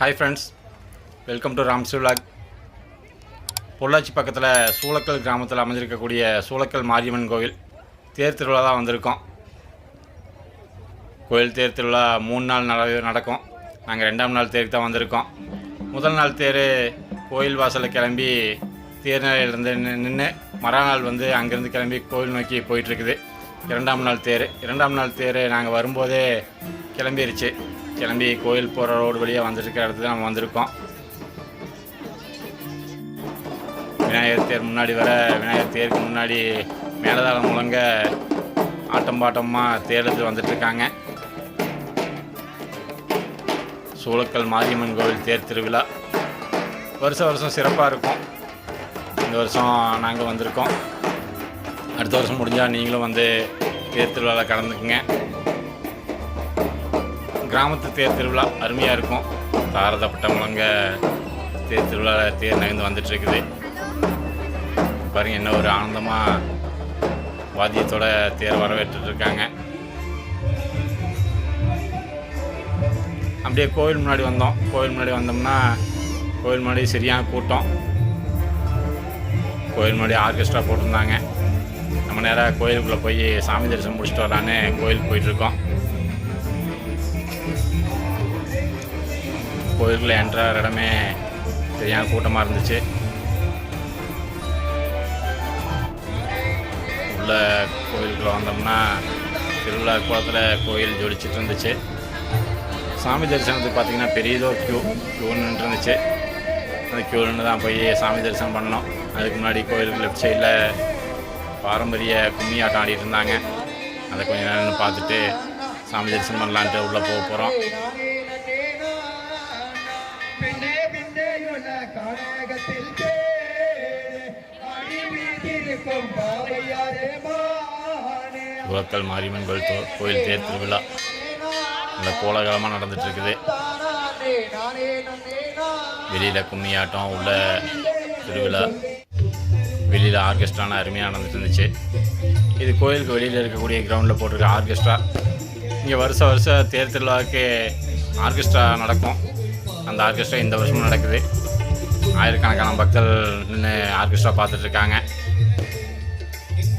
Hi friends welcome to Ram's vlog Pollachi பக்கத்தில் சூளக்கல் கிராமத்தில் அமைஞ்சிருக்கக்கூடிய சூளக்கல் மாரியம்மன் கோவில் தேர் திருவிழா தான் வந்திருக்கோம். கோயில் தேர் திருவிழா மூணு நாள் நட நடக்கும். நாங்கள் ரெண்டாம் நாள் தேருக்கு தான் வந்திருக்கோம். முதல் நாள் தேர் கோயில் வாசலில் கிளம்பி தேர் நிலையிலேருந்து நின்று மறுநாள் வந்து அங்கேருந்து கிளம்பி கோயில் நோக்கி போயிட்டுருக்குது இரண்டாம் நாள் தேர். இரண்டாம் நாள் தேர் நாங்கள் வரும்போதே கிளம்பிருச்சு. கிளம்பி கோயில் போகிற ரோடு வழியாக வந்துருக்கிற இடத்துல நம்ம வந்திருக்கோம். விநாயகர் தேர் முன்னாடி வர விநாயகர் தேருக்கு முன்னாடி மேலதாளம் முழங்க ஆட்டம் பாட்டமாக தேர் எடுத்து வந்துட்டுருக்காங்க. சூளக்கல் மாரியம்மன் கோவில் தேர் திருவிழா. வருஷம் வருஷம் சிறப்பாக இருக்கும். இந்த வருஷம் நாங்கள் வந்திருக்கோம். அடுத்த வருஷம் முடிஞ்சால் நீங்களும் வந்து தேர் திருவிழாவில் கலந்துக்குங்க. கிராமத்து தேர் திருவிழா அருமையாக இருக்கும். தாரதப்பட்ட அங்கே தேர் திருவிழா தேர் நகர்ந்து வந்துட்டுருக்குது. பாருங்க என்ன ஒரு ஆனந்தமாக வாத்தியத்தோட தேர் வரவேற்றுட்டு இருக்காங்க அப்படியே கோவில் முன்னாடி வந்தோம். கோவில் முன்னாடி வந்தோம்னா கோவில் முன்னாடி சரியான கூட்டம். கோயில் முன்னாடி ஆர்கெஸ்ட்ரா போட்டிருந்தாங்க. நம்ம நேராக கோயிலுக்குள்ளே போய் சாமி தரிசனம் முடிச்சுட்டு வரலான்னு கோயிலுக்கு போயிட்டுருக்கோம். கோயிலுக்குள்ளே என்ட்ராகிற இடமே சரியான கூட்டமாக இருந்துச்சு. உள்ள கோயிலுக்குள்ளே வந்தோம்னா திருவிழா குளத்தில் கோயில் ஜொலிச்சிட்டு இருந்துச்சு. சாமி தரிசனத்துக்கு பார்த்தீங்கன்னா பெரியதோ க்யூ க்யூ இருந்துச்சு. அந்த க்யூன்னு தான் போய் சாமி தரிசனம் பண்ணோம். அதுக்கு முன்னாடி கோயிலுக்கு லெஃப்ட் சைடில் பாரம்பரிய கும்மி ஆட்டம் ஆடிட்டு இருந்தாங்க. அதை கொஞ்ச நேரம் பார்த்துட்டு சாமி தரிசனம் பண்ணலான்ட்டு உள்ளே போக போகிறோம் உலக்கல் மாரியம்மன் கோயில் கோயில் தேர் திருவிழா நல்ல கோலகலமாக நடந்துகிட்ருக்குது வெளியில் கும்மி ஆட்டம் உள்ள திருவிழா. வெளியில் ஆர்கெஸ்ட்ரான அருமையாக நடந்துட்டு இருந்துச்சு இது கோயிலுக்கு வெளியில் இருக்கக்கூடிய கிரவுண்டில் போட்டிருக்க ஆர்கெஸ்ட்ரா. இங்கே வருஷம் வருஷம் தேர் திருவிழாவுக்கு ஆர்கெஸ்ட்ரா நடக்கும். அந்த ஆர்கெஸ்ட்ரா இந்த வருஷமும் நடக்குது. ஆயிரக்கணக்கான பக்தர்கள் நின்று ஆர்கெஸ்ட்ரா பார்த்துட்ருக்காங்க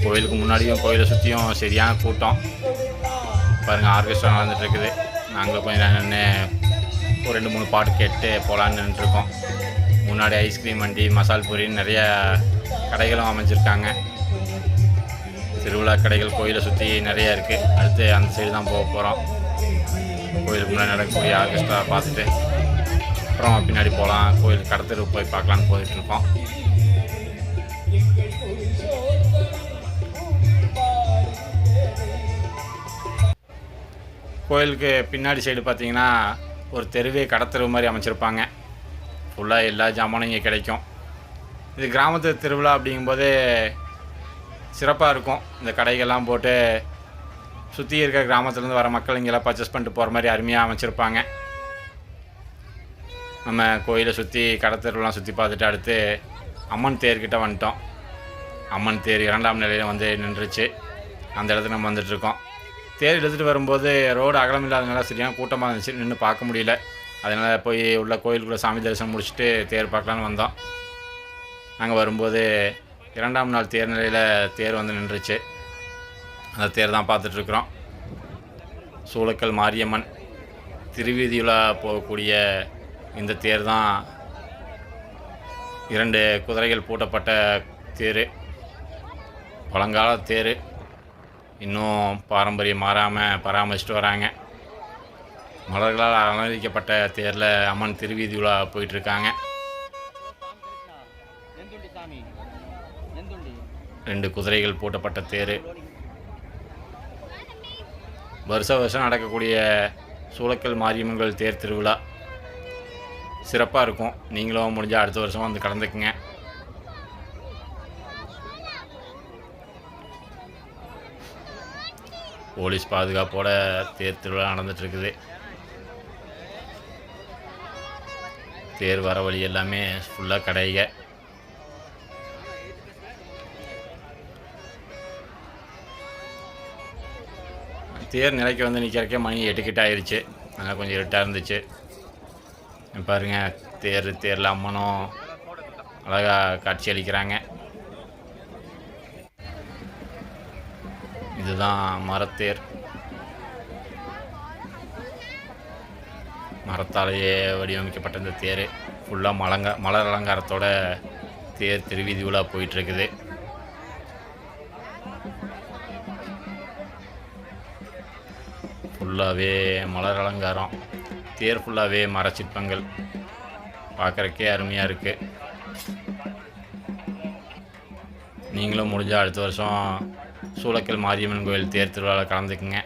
கோயிலுக்கு முன்னாடியும் கோயிலை சுற்றியும் சரியான கூட்டம். பாருங்கள் ஆர்கெஸ்ட்ரா நடந்துகிட்ருக்குது நாங்களும் கொஞ்சம் நேரம் நின்று ஒரு ரெண்டு மூணு பாட்டு கேட்டு போகலான்னு நின்றுருக்கோம் முன்னாடி ஐஸ்கிரீம் வண்டி மசால் பூரின்னு நிறைய கடைகளும் அமைஞ்சிருக்காங்க. திருவிழா கடைகள் கோயிலை சுற்றி நிறையா இருக்குது அடுத்து அந்த சைடு தான் போக போகிறோம் கோயிலுக்கு முன்னாடி நடக்கக்கூடிய ஆர்கெஸ்ட்ரா பார்த்துட்டு அப்புறம் பின்னாடி போகலாம். கோயில் கடத்தெருவு போய் பார்க்கலான்னு போயிட்டு கோயிலுக்கு பின்னாடி சைடு பார்த்தீங்கன்னா ஒரு தெருவே கடத்தெருவு மாதிரி அமைச்சிருப்பாங்க. ஃபுல்லாக எல்லா ஜாமானும் இங்கே கிடைக்கும். இது கிராமத்து திருவிழா அப்படிங்கும்போது சிறப்பாக இருக்கும். இந்த கடைகள்லாம் போட்டு சுற்றி இருக்கிற கிராமத்துலேருந்து வர மக்கள் இங்கெல்லாம் பர்ச்சேஸ் பண்ணிட்டு போகிற மாதிரி அருமையாக அமைச்சிருப்பாங்க. நம்ம கோயிலை சுற்றி கடத்தெருவெலாம் சுற்றி பார்த்துட்டு அடுத்து அம்மன் தேர்கிட்ட வந்துட்டோம். அம்மன் தேர் இரண்டாம் நிலையில் வந்து நின்றுச்சு. அந்த இடத்துல நம்ம வந்துட்டுருக்கோம் தேர் எடுத்துகிட்டு வரும்போது ரோடு அகலம் இல்லாதனால சரியான கூட்டமாக இருந்துச்சு. நின்று பார்க்க முடியல. அதனால் போய் உள்ள கோயிலுக்குள்ளே சாமி தரிசனம் முடிச்சுட்டு தேர் பார்க்கலான்னு வந்தோம். நாங்கள் வரும்போது இரண்டாம் நாள் தேர் நிலையில் தேர் வந்து நின்றுச்சு. அந்த தேர் தான் பார்த்துட்ருக்குறோம் சூளக்கல் மாரியம்மன் திருவீதியில் போகக்கூடிய இந்த தேர் தான் இரண்டு குதிரைகள் பூட்டப்பட்ட தேர். பழங்கால தேர். இன்னும் பாரம்பரியம் மாறாமல் பராமரிச்சுட்டு வராங்க. மலர்களால் அலங்கரிக்கப்பட்ட தேரில் அம்மன் திருவீதி விழா போயிட்டுருக்காங்க. ரெண்டு குதிரைகள் பூட்டப்பட்ட தேர். வருஷ வருஷம் நடக்கக்கூடிய சூளக்கல் மாரியம்மன்கள் தேர் திருவிழா. சிறப்பாக இருக்கும். நீங்களும் முடிஞ்சால் அடுத்த வருஷம் வந்து கலந்துக்குங்க. போலீஸ் பாதுகாப்போட தேர் திருவிழா நடந்துகிட்ருக்குது. தேர் வர வழி எல்லாமே ஃபுல்லாக கடைக. தேர் நிலைக்கு வந்து நிற்கிறக்கே மணி எட்டுக்கிட்ட ஆயிடுச்சு ஆயிருச்சு அதனால் கொஞ்சம் இருட்டாக இருந்துச்சு. பாருங்கள் பாருங்க தேர் தேரில் அம்மனும் அழகாக காட்சி அளிக்கிறாங்க. இதுதான் மரத்தேர். மரத்தாலேயே வடிவமைக்கப்பட்ட இந்த தேர். ஃபுல்லாக மலங்க மலர் அலங்காரத்தோட தேர் திருவீதி உலா போயிட்டுருக்குது. ஃபுல்லாகவே மலர் அலங்காரம். தேர் ஃபுல்லாகவே மரச்சிற்பங்கள். பார்க்குறக்கே அருமையாக இருக்குது நீங்களும் முடிஞ்சால் அடுத்த வருஷம் சூளக்கல் மாரியம்மன் கோயில் தேர் திருவிழாவில் கலந்துக்குங்க.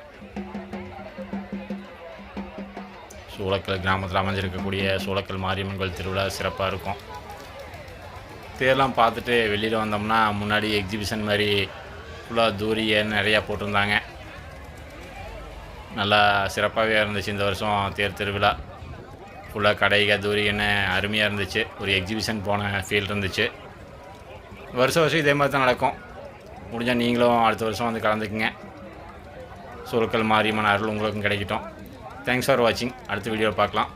சூளக்கல் கிராமத்தில் அமைஞ்சிருக்கக்கூடிய சூளக்கல் மாரியம்மன் கோயில் திருவிழா சிறப்பாக இருக்கும். தேர்லாம் பார்த்துட்டு வெளியில் வந்தோம்னா முன்னாடி எக்ஸிபிஷன் மாதிரி ஃபுல்லாக தூரிய நிறையா போட்டிருந்தாங்க. நல்லா சிறப்பாகவே இருந்துச்சு இந்த வருஷம் தேர் திருவிழா. ஃபுல்லாக கடைக தூரியன்னு அருமையாக இருந்துச்சு. ஒரு எக்ஸிபிஷன் போன ஃபீல் இருந்துச்சு. வருஷம் வருஷம் இதே மாதிரி தான் நடக்கும். முடிஞ்சால் நீங்களும் அடுத்த வருஷம் வந்து கலந்துக்குங்க. சுருக்கல் மாரியம்மன் அருள் உங்களுக்கும் கிடைக்கட்டும். தேங்க்ஸ் ஃபார் வாட்சிங் அடுத்த வீடியோவில் பார்க்கலாம்.